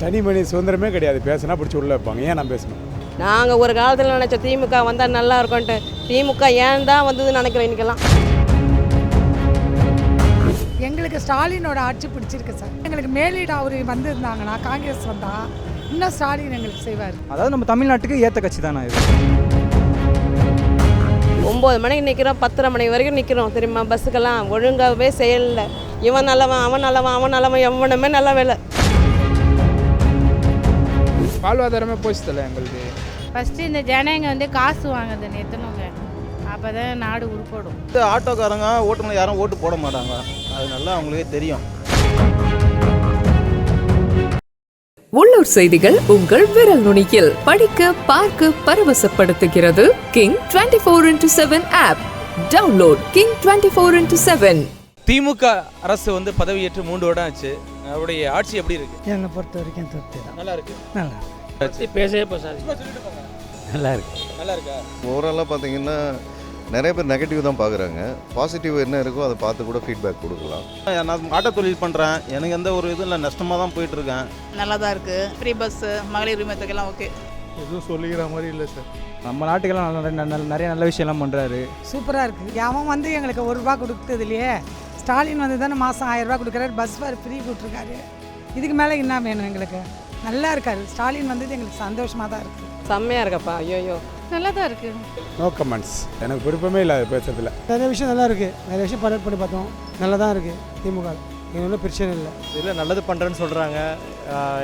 தனி மனித சுதந்திரமே கிடையாது. பேசினா பிடிச்சி உள்ள வைப்பாங்க. ஏன் நான் பேசணும்? நாங்கள் ஒரு காலத்தில் நினச்சோம் திமுக வந்தால் நல்லா இருக்கும்ன்ட்டு திமுக ஏன் தான் வந்ததுன்னு நினைக்கிறேன் இன்னைக்கெல்லாம்? எங்களுக்கு ஸ்டாலினோட ஆட்சி பிடிச்சிருக்கு சார். எங்களுக்கு மேலீடு அவர் வந்திருந்தாங்கன்னா காங்கிரஸ் வந்தா இன்னும் ஸ்டாலின் எங்களுக்கு செய்வார். அதாவது நம்ம தமிழ்நாட்டுக்கு ஏற்ற கட்சி தானே இது? ஒம்பது மணிக்கு நிற்கிறோம் பத்தரை மணி வரைக்கும் நிற்கிறோம் தெரியுமா? பஸ்ஸுக்கெல்லாம் ஒழுங்காகவே செயலில். இவன் நல்லவன் அவன் நல்லவன் அவன் நல்லவன் எவனுமே நல்லவே இல்லை வாழ்வாதாரமே போச்சுத்தல எங்களுக்கு ஃபஸ்ட்டு இந்த ஜனங்க வந்து காசு வாங்குது நிறுத்தணுங்க. அப்போ தான் நாடு உருப்படும். இந்த ஆட்டோக்காரங்க ஓட்டுநர் யாரும் ஓட்டு போட மாட்டாங்க. அது நல்லா அவங்களுக்கே தெரியும். உள்ளூர் செய்திகள் உங்கள் விரல் நுனியில். படிக்க பார்க்க பரவசப்படுத்துகிறது King twenty four into seven app download King twenty four into seven DMK அரசு வந்து பதவியேற்று மூன்று வருடம் ஆச்சு. அவருடைய ஆட்சி எப்படி இருக்கு? என்னை பொறுத்த வரைக்கும் திருப்தி தான். நல்லா இருக்கு. நல்லா பேசவே பேசாது. நல்லா இருக்கு. நல்லா இருக்கா? ஓவராலாக பார்த்தீங்கன்னா நிறைய பேர் நெகட்டிவ் தான் பார்க்குறாங்க. பாசிட்டிவ் என்ன இருக்கோ அதை பார்த்து கூட ஃபீட்பேக் கொடுக்கலாம். நான் ஆட்டோ தொழில் பண்ணுறேன் எனக்கு எந்த ஒரு இதுவும் இல்லை. நஷ்டமாக தான் போயிட்டு இருக்கேன் நல்லா தான் இருக்குது ஃப்ரீ பஸ்ஸு மகளிர் உரிமத்துக்கெல்லாம் ஓகே எதுவும் சொல்லிக்கிற மாதிரி இல்லை சார். நம்ம நாட்டுக்கெல்லாம் நல்ல நல்ல நிறைய நல்ல விஷயம்லாம் பண்ணுறாரு சூப்பராக இருக்குது அவன் வந்து எங்களுக்கு ஒரு ரூபா கொடுத்தது இல்லையே? ஸ்டாலின் வந்து தானே மாதம் ஆயிரம் ரூபாய் கொடுக்குறாரு பஸ் ஃபேர் ஃப்ரீ கொடுத்துருக்காரு. இதுக்கு மேலே என்ன வேணும் எங்களுக்கு? நல்லா இருக்காரு. ஸ்டாலின் வந்தது எங்களுக்கு சந்தோஷமாக தான் இருக்குது செம்மையாக இருக்கப்பா. ஐயோ நல்லா தான் இருக்குது நோ கமெண்ட்ஸ் எனக்கு விருப்பமே இல்லை அது பேசுறதுல. நிறைய விஷயம் நல்லா இருக்குது நிறைய விஷயம் பண்ணி பார்த்தோம். நல்லா தான் இருக்குது திமுக எனக்கு ஒன்றும் பிரச்சனை இல்லை. இல்லை நல்லது பண்ணுறேன்னு சொல்கிறாங்க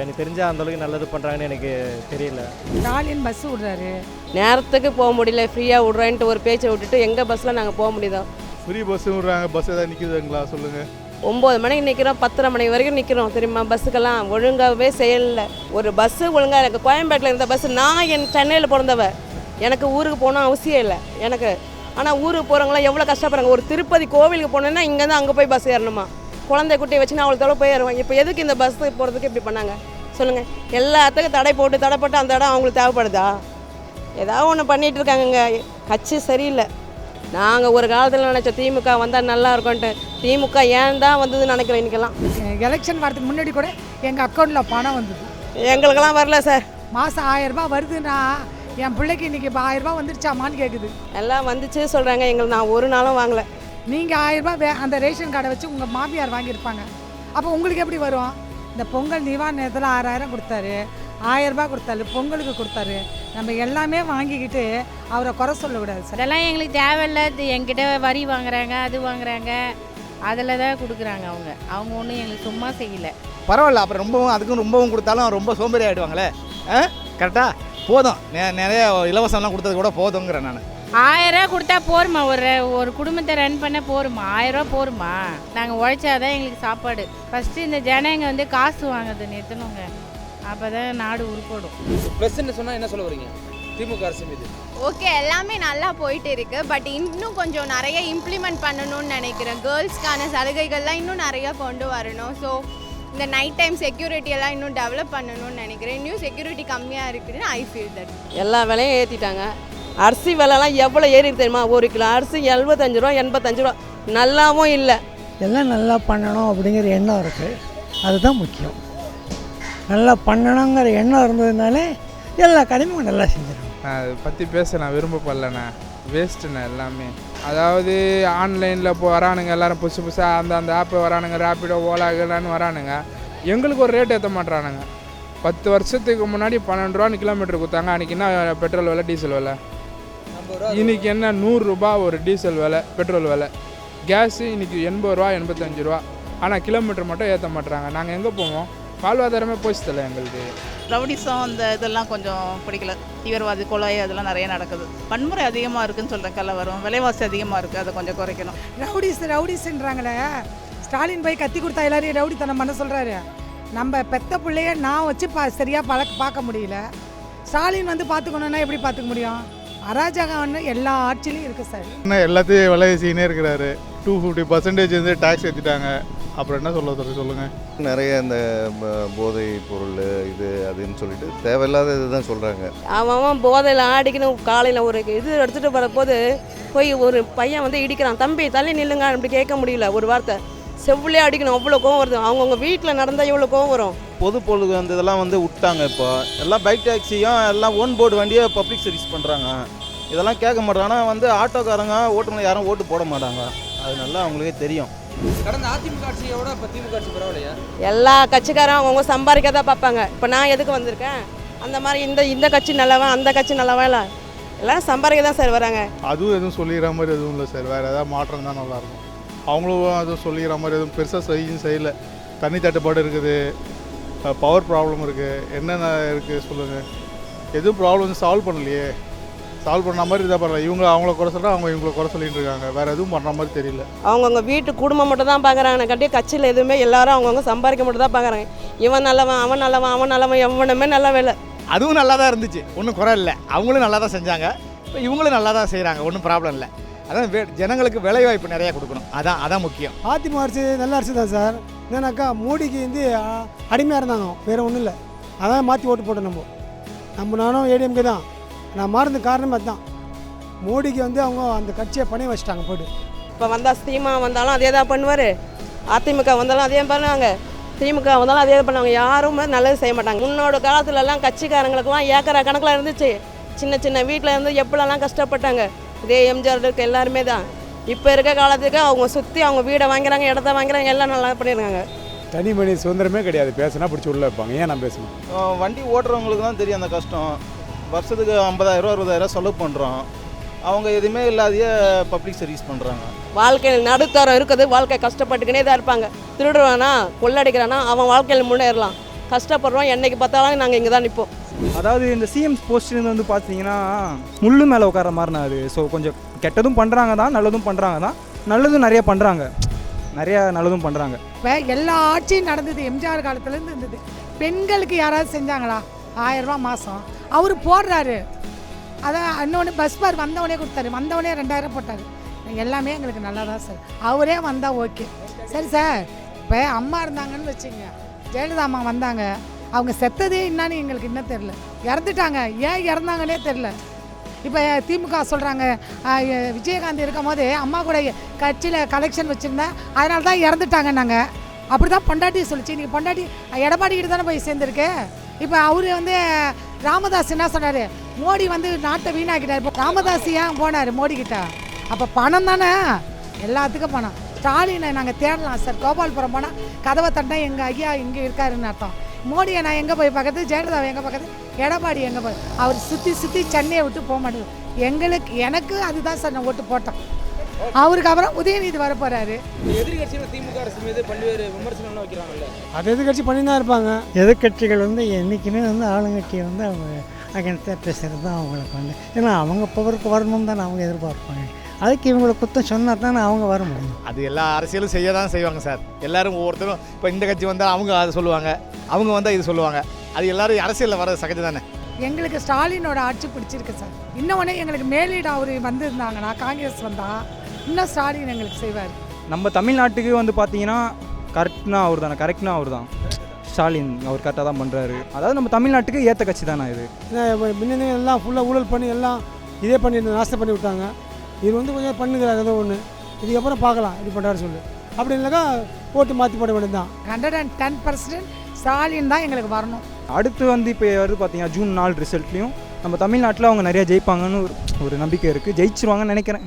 எனக்கு தெரிஞ்ச அந்த அளவுக்கு நல்லது பண்ணுறாங்கன்னு எனக்கு தெரியல. ஸ்டாலின் பஸ் விடுறாரு. நேரத்துக்கு போக முடியல ஃப்ரீயாக விட்றேன்ட்டு ஒரு பேச்சை விட்டுட்டு எங்கள் பஸ்ஸில் நாங்கள் போக முடியுதோ? ஃப்ரீ பஸ் விடுறாங்க. பஸ் ஏதாவது நிற்குதுங்களா சொல்லுங்கள் ஒம்பது மணிக்கு நிற்கிறோம் பத்தரை மணி வரைக்கும் நிற்கிறோம் தெரியுமா? பஸ்ஸுக்கெல்லாம் ஒழுங்காகவே செயலில் ஒரு பஸ்ஸு ஒழுங்காக எனக்கு கோயம்பேட்டில் இருந்த பஸ்ஸு நான் என் சென்னையில் பிறந்தவ. எனக்கு ஊருக்கு போகணும் அவசியம் இல்லை. எனக்கு ஆனால் ஊருக்கு போகிறவங்களாம் எவ்வளோ கஷ்டப்படுறாங்க. ஒரு திருப்பதி கோவிலுக்கு போனோன்னா இங்கேருந்து அங்கே போய் பஸ் ஏறணுமா? குழந்தை குட்டியை வச்சு நான் அவ்வளோ தொலை போய் ஏறுவேன் இப்போ எதுக்கு இந்த பஸ் போகிறதுக்கு இப்படி பண்ணாங்க? சொல்லுங்கள் எல்லாத்துக்கும் தடை போட்டு தடை போட்டு அந்த இடம் அவங்களுக்கு தேவைப்படுதா? ஏதாவது ஒன்று பண்ணிகிட்டு இருக்காங்கங்க. கட்சி சரியில்லை. நாங்கள் ஒரு காலத்தில் நினச்சோம் திமுக வந்தால் நல்லா இருக்கும்ன்ட்டு. திமுக ஏன் தான் வந்ததுன்னு நினைக்கிறேன் இன்னைக்கெல்லாம். எலெக்ஷன் வரதுக்கு முன்னாடி கூட எங்கள் அக்கௌண்ட்டில் பணம் வந்தது. எங்களுக்கெல்லாம் வரல சார் மாதம் ஆயிரம் ரூபாய் வருதுன்னா என் பிள்ளைக்கு இன்னைக்கு இப்போ ஆயிரம் ரூபாய் வந்துருச்சாமான்னு கேட்குது எல்லாம் வந்துச்சு சொல்கிறாங்க எங்களுக்கு நான் ஒரு நாளும் வாங்கலை. நீங்கள் ஆயிரம் ரூபாய் வே அந்த ரேஷன் கார்டை வச்சு உங்கள் மாமியார் வாங்கியிருப்பாங்க. அப்போ உங்களுக்கு எப்படி வரும்? இந்த பொங்கல் நிவாரணத்தில் ஆறாயிரம் கொடுத்தாரு? ஆயிரம் ரூபாய் கொடுத்தாரு பொங்கலுக்கு கொடுத்தாரு. நம்ம எல்லாமே வாங்கிக்கிட்டு அவரை குறை சொல்லக்கூடாது சார். அதெல்லாம் எங்களுக்கு தேவையில்ல. இது என்கிட்ட வரி வாங்குறாங்க அது வாங்குறாங்க. அதில் தான் கொடுக்குறாங்க அவங்க. அவங்க ஒன்றும் எங்களுக்கு சும்மா செய்யலை. பரவாயில்ல. அப்புறம் ரொம்பவும் அதுக்கும் ரொம்பவும் கொடுத்தாலும் ரொம்ப சோம்பேறி ஆகிடுவாங்களே ஆ? கரெக்டாக போதும். நிறைய இலவசம்லாம் கொடுத்தது கூட போதுங்கிறேன் நான். ஆயிரம் கொடுத்தா போருமா? ஒரு ஒரு குடும்பத்தை ரன் பண்ண போருமா? ஆயிரம் ரூபா போருமா? நாங்கள் உழைச்சாதான் எங்களுக்கு சாப்பாடு. ஃபஸ்ட்டு இந்த ஜனங்க வந்து காசு வாங்குது நிறுத்தணுங்க அப்போ தான் நாடு உருப்படும். ப்ளஸ்ன்னு சொன்னா என்ன சொல்ல வரீங்க திமுக அரசு மீது. ஓகே எல்லாமே நல்லா போயிட்டு இருக்கு. பட் இன்னும் கொஞ்சம் நிறைய இம்ப்ளிமெண்ட் பண்ணணும்னு நினைக்கிறேன். கேர்ள்ஸ்க்கான சலுகைகள்லாம் இன்னும் நிறைய கொண்டு வரணும். ஸோ இந்த நைட் டைம் செக்யூரிட்டி எல்லாம் இன்னும் டெவலப் பண்ணணும்னு நினைக்கிறேன். இன்னும் செக்யூரிட்டி கம்மியாக இருக்குதுன்னு ஐ ஃபீல் தட் எல்லா விலையும் ஏற்றிட்டாங்க அரிசி விலைலாம் எவ்வளோ ஏறி தெரியுமா? ஒரு கிலோ அரிசி எழுபத்தஞ்சு ரூபா எண்பத்தஞ்சு ரூபா. நல்லாவும் இல்லை. எல்லாம் நல்லா பண்ணணும் அப்படிங்கிற எண்ணம் இருக்குது அதுதான் முக்கியம். நல்லா பண்ணணுங்கிற எண்ணம் இருந்ததுனாலே எல்லா கடமையும் நல்லா செஞ்சிடும் அதை பற்றி பேச நான் விரும்பப்படலண்ணே. வேஸ்ட்டுண்ணே எல்லாமே. அதாவது ஆன்லைனில் இப்போ வரானுங்க எல்லாரும் புதுசு புதுசாக அந்த அந்த ஆப்பு வரானுங்க ரேப்பிடோ ஓலா கீழான்னு வரானுங்க. எங்களுக்கு ஒரு ரேட் ஏற்ற மாட்றானுங்க. பத்து வருஷத்துக்கு முன்னாடி பன்னெண்டு ரூபான்னு கிலோமீட்டர் கொடுத்தாங்க. அன்றைக்கி என்ன பெட்ரோல் விலை டீசல் விலை? இன்னைக்கு என்ன நூறுரூபா ஒரு டீசல் விலை பெட்ரோல் விலை. கேஸு இன்னைக்கு எண்பது ரூபா எண்பத்தஞ்சு ரூபா. ஆனால் கிலோமீட்டர் மட்டும் ஏற்ற மாட்றாங்க நாங்கள் எங்கே போவோம்? வாழ்வாதாரமே போச்சு தலை எங்களுக்கு ரவுடிசம் அந்த இதெல்லாம் கொஞ்சம் பிடிக்கல. தீவிரவாதி கொலை அதெல்லாம் நிறைய நடக்குது. வன்முறை அதிகமாக இருக்குன்னு சொல்கிறேன் கலவரம் விலைவாசி அதிகமாக இருக்குது அதை கொஞ்சம் குறைக்கணும். ரவுடிஸ் ரவுடிஸ்ன்றாங்களே. ஸ்டாலின் போய் கத்தி கொடுத்தா எல்லாரையும் ரவுடித்தனம் பண்ண சொல்கிறாரு நம்ம பெத்த பிள்ளைய நான் வச்சு பா சரியாக பழக்க பார்க்க முடியல. ஸ்டாலின் வந்து பார்த்துக்கணுன்னா எப்படி பார்த்துக்க முடியும்? அராஜகம் வந்து எல்லா ஆட்சிலையும் இருக்குது சார் என்ன எல்லாத்தையும் விலை வீசினே இருக்கிறாரு. டூ ஃபிஃப்டி பர்சன்டேஜ் வந்து டேக்ஸ் ஏற்றிட்டாங்க அப்புறம் என்ன சொல்ல சொல்ல சொல்லுங்கள் நிறைய இந்த போதை பொருள் இது அதுன்னு சொல்லிட்டு தேவையில்லாத இதுதான் சொல்கிறாங்க அவன் அவன் போதையில் ஆடிக்கணும் காலையில் ஒரு இது எடுத்துகிட்டு வரப்போது போய் ஒரு பையன் வந்து இடிக்கிறான். தம்பி தள்ளி நில்லுங்க அப்படி கேட்க முடியல ஒரு வார்த்தை. செவ்விலே அடிக்கணும். அவ்வளோ கோவம் வருது. அவங்கவுங்க வீட்டில் நடந்தால் எவ்வளோ கோவம் வரும். பொது பொழுது அந்த இதெல்லாம் வந்து விட்டாங்க இப்போ. எல்லாம் பைக் டாக்ஸியும் எல்லாம் ஓன் போர்டு வண்டியை பப்ளிக் சர்வீஸ் பண்ணுறாங்க இதெல்லாம் கேட்க மாட்டாங்க. ஆனால் வந்து ஆட்டோக்காரங்க ஓட்டுநர் யாரும் ஓட்டு போட மாட்டாங்க. அது நல்லா அவங்களுக்கே தெரியும். கடந்த அதிமுக ஆட்சியோட இப்போ திமுக ஆட்சி பரவாயில்லையா? எல்லா கட்சிக்காரும் அவங்கவுங்க சம்பாதிக்க தான் பார்ப்பாங்க. இப்போ நான் எதுக்கு வந்திருக்கேன்? அந்த மாதிரி இந்த இந்த கட்சி நல்லவன் அந்த கட்சி நல்லவன் இல்லை. எல்லாம் சம்பாதிக்க தான் சார் வராங்க. அதுவும் எதுவும் சொல்லிக்கிற மாதிரி எதுவும் இல்லை சார். வேறு ஏதாவது மாற்றம் தான் நல்லாயிருக்கும் அவங்களும் அதுவும் சொல்லிக்கிற மாதிரி எதுவும் பெருசாக செய்யும் செய்யல. தண்ணி தட்டுப்பாடு இருக்குது. பவர் ப்ராப்ளம் இருக்குது என்னென்ன இருக்குது சொல்லுங்கள் எதுவும் ப்ராப்ளம் சால்வ் பண்ணலையே. சால்வ் பண்ண மாதிரி இதாக பண்ணல இவங்க அவங்கள குறை சொல்கிறா அவங்க இவங்கள குறை சொல்லிட்டு இருக்காங்க. வேறு எதுவும் பண்ணுற மாதிரி தெரியல. அவங்கவுங்க வீட்டு குடும்பம் மட்டும் தான் பார்க்குறாங்க கட்டி கட்சியில் எதுவுமே எல்லாரும் அவங்கவுங்க சம்பாதிக்க மட்டும் தான் பார்க்குறாங்க இவன் நல்லவன் அவன் நல்லவன் அவன் நல்லவன் எவனுமே நல்லவே இல்லை அதுவும் நல்லா தான் இருந்துச்சு. ஒன்றும் குறை இல்லை. அவங்களும் நல்லா தான் செஞ்சாங்க. இப்போ இவங்களும் நல்லா தான் செய்கிறாங்க ஒன்றும் ப்ராப்ளம் இல்லை. அதான் வே ஜனங்களுக்கு வேலைவாய்ப்பு நிறையா கொடுக்கணும். அதான் அதான் முக்கியம். அதிமுக அரசு நல்ல அரசு தான் சார்? என்னன்னாக்கா மோடிக்கு வந்து அடிமையாக இருந்தாங்க. வேறு ஒன்றும் இல்லை. அதான் மாற்றி ஓட்டு போட்டோம் நம்ம. நம்ம நானும் ஏடிஎம்கே தான். நான் மாறின காரணமே அதுதான். மோடிக்கு வந்து அவங்க அந்த கட்சியை பணைய வச்சுட்டாங்க போய்ட்டு. இப்போ வந்தால் சீமா வந்தாலும் அதே தான் பண்ணுவார். அதிமுக வந்தாலும் அதே பண்ணுவாங்க. திமுக வந்தாலும் அதே பண்ணுவாங்க. யாருமே நல்லது செய்ய மாட்டாங்க. முன்னோட காலத்துலலாம் கட்சிக்காரங்களுக்குலாம் ஏக்கரா கணக்கில் இருந்துச்சு. சின்ன சின்ன வீட்டில் இருந்து எப்படிலாம் கஷ்டப்பட்டாங்க. இதே எம்ஜிஆர் இருக்க எல்லாருமே தான். இப்போ இருக்க காலத்துக்கு அவங்க சுற்றி அவங்க வீடை வாங்குறாங்க இடத்த வாங்குறாங்க எல்லாம் நல்லா பண்ணியிருக்காங்க. தனி மனித சுதந்திரமே கிடையாது. பேசுனா பிடிச்சி உள்ளே வைப்பாங்க. ஏன் நான் பேசணும்? வண்டி ஓட்டுறவங்களுக்கு தான் தெரியும் அந்த கஷ்டம். வருஷத்துக்கு ஐம்பதாயிரம் அறுபதாயிரம் செலவு பண்ணுறோம் அவங்க எதுவுமே இல்லாதையே பப்ளிக் சர்வீஸ் பண்ணுறாங்க வாழ்க்கையில் நடுத்தரம் இருக்குது. வாழ்க்கை கஷ்டப்பட்டுக்கினே தான் இருப்பாங்க. திருடுறானா கொள்ளடிக்கிறானா அவன் வாழ்க்கையில் முன்னேறலாம். கஷ்டப்படுறோம். என்னைக்கு பார்த்தாலும் நாங்கள் இங்கே தான் நிற்போம் அதாவது இந்த சிஎம் போஸ்ட்லேருந்து வந்து பார்த்தீங்கன்னா முள்ளு மேலே உட்கார மாதிரினா அது. ஸோ கொஞ்சம் கெட்டதும் பண்ணுறாங்க தான் நல்லதும் பண்ணுறாங்க தான் நல்லதும் நிறைய பண்ணுறாங்க நிறைய நல்லதும் பண்ணுறாங்க இப்போ எல்லா ஆட்சியும் நடந்தது எம்ஜிஆர் காலத்துலேருந்து இருந்தது. பெண்களுக்கு யாராவது செஞ்சாங்களா? ஆயிரம் ரூபாய் மாதம் அவர் போடுறாரு. அதான் இன்னொன்று பஸ் பார் வந்தவனே கொடுத்தாரு. வந்தவனே ரெண்டாயிரம் போட்டார். எல்லாமே எங்களுக்கு நல்லா தான் சார். அவரே வந்தால் ஓகே சரி சார். இப்போ அம்மா இருந்தாங்கன்னு வச்சுங்க. ஜெயலலிதா அம்மா வந்தாங்க. அவங்க செத்ததே என்னன்னு எங்களுக்கு இன்னும் தெரில இறந்துட்டாங்க. ஏன் இறந்தாங்கன்னே தெரில இப்போ திமுக சொல்கிறாங்க விஜயகாந்த் இருக்கும் போது அம்மா கூட கட்சியில் கலெக்ஷன் வச்சுருந்தேன். அதனால தான் இறந்துட்டாங்க நாங்கள் அப்படி தான் பொண்டாட்டி சொல்லிச்சு. நீங்கள் பொண்டாட்டி எடப்பாடி கிட்ட தானே போய் சேர்ந்துருக்கு. இப்போ அவர் வந்து ராமதாஸ் என்ன சொன்னார்? மோடி வந்து நாட்டை வீணாக்கிட்டார். இப்போ ராமதாஸ் ஏன் போனார் மோடி கிட்ட அப்போ பணம் தானே? எல்லாத்துக்கும் பணம். ஸ்டாலினை நாங்கள் தேடலாம். சார் கோபால்புரம் போனால் கதவை தட்டினா எங்கள் ஐயா இங்கே இருக்காருன்னு அர்த்தம். மோடியை நான் எங்கே போய் பார்க்கறது? ஜெயலலிதாவை எங்கே பார்க்கறது? எடப்பாடி எங்கே போய்? அவர் சுற்றி சுற்றி சென்னையை விட்டு போக மாட்டேங்குது. எங்களுக்கு எனக்கு அதுதான் சார் நான் ஓட்டு போட்டேன் அவருக்கு அப்புறம் உதயநிதி வர போகிறாரு எதிர்கட்சியில் திமுக அரசு மீது பல்வேறு விமர்சனம்லாம் வைக்கிறாங்கல்ல. அது எதிர்கட்சி பண்ணி தான் இருப்பாங்க. எதிர்கட்சிகள் வந்து என்றைக்குமே வந்து ஆளுங்கட்சியை வந்து அவங்க அகேன்ஸ்டாக பேசுகிறது தான் அவங்களுக்கு வந்து. ஏன்னா அவங்க பவருக்கு வரணும்னு தானே அவங்க எதிர்பார்ப்பாங்க. அதுக்கு இவங்களை குத்தம் சொன்னால் தானே அவங்க வர முடியும். அது எல்லா அரசியலும் செய்ய தான் செய்வாங்க சார். எல்லாரும் ஒவ்வொருத்தரும் இப்போ இந்த கட்சி வந்தால் அவங்க அதை சொல்லுவாங்க அவங்க வந்தால் இது சொல்லுவாங்க. அது எல்லாரும் அரசியலில் வர சகஜம் தானே எங்களுக்கு ஸ்டாலினோட ஆட்சி பிடிச்சிருக்கு சார். இன்னொன்று எங்களுக்கு மேலீடு அவர் வந்திருந்தாங்கன்னா காங்கிரஸ் வந்தால் இன்னும் ஸ்டாலின் எங்களுக்கு செய்வார். நம்ம தமிழ்நாட்டுக்கு வந்து பார்த்தீங்கன்னா கரெக்ட்னா அவர் தானே கரெக்ட்னா அவர் தான் ஸ்டாலின் அவர் கரெக்டாக தான் பண்ணுறாரு அதாவது நம்ம தமிழ்நாட்டுக்கு ஏற்ற கட்சி தானே இது முன்னாடி எல்லாம் ஃபுல்லாக ஊழல் பண்ணி எல்லாம் இதே பண்ணி நாசம் பண்ணி விட்டாங்க. இது வந்து கொஞ்சம் பண்ணுகிறார் ஏதோ ஒன்று இதுக்கப்புறம் பார்க்கலாம் இது பண்ணுறாரு சொல்லு. அப்படி இல்லைக்கா ஓட்டு மாற்றி போட வேண்டியது தான் hundred and ten percent Stalin தான் எங்களுக்கு வரணும். அடுத்து வந்து இப்போ வருது பார்த்தீங்கன்னா ஜூன் நாலு ரிசல்ட்லேயும் நம்ம தமிழ்நாட்டில் அவங்க நிறைய ஜெயிப்பாங்கன்னு ஒரு ஒரு நம்பிக்கை இருக்குது ஜெயிச்சிருவாங்கன்னு நினைக்கிறேன்.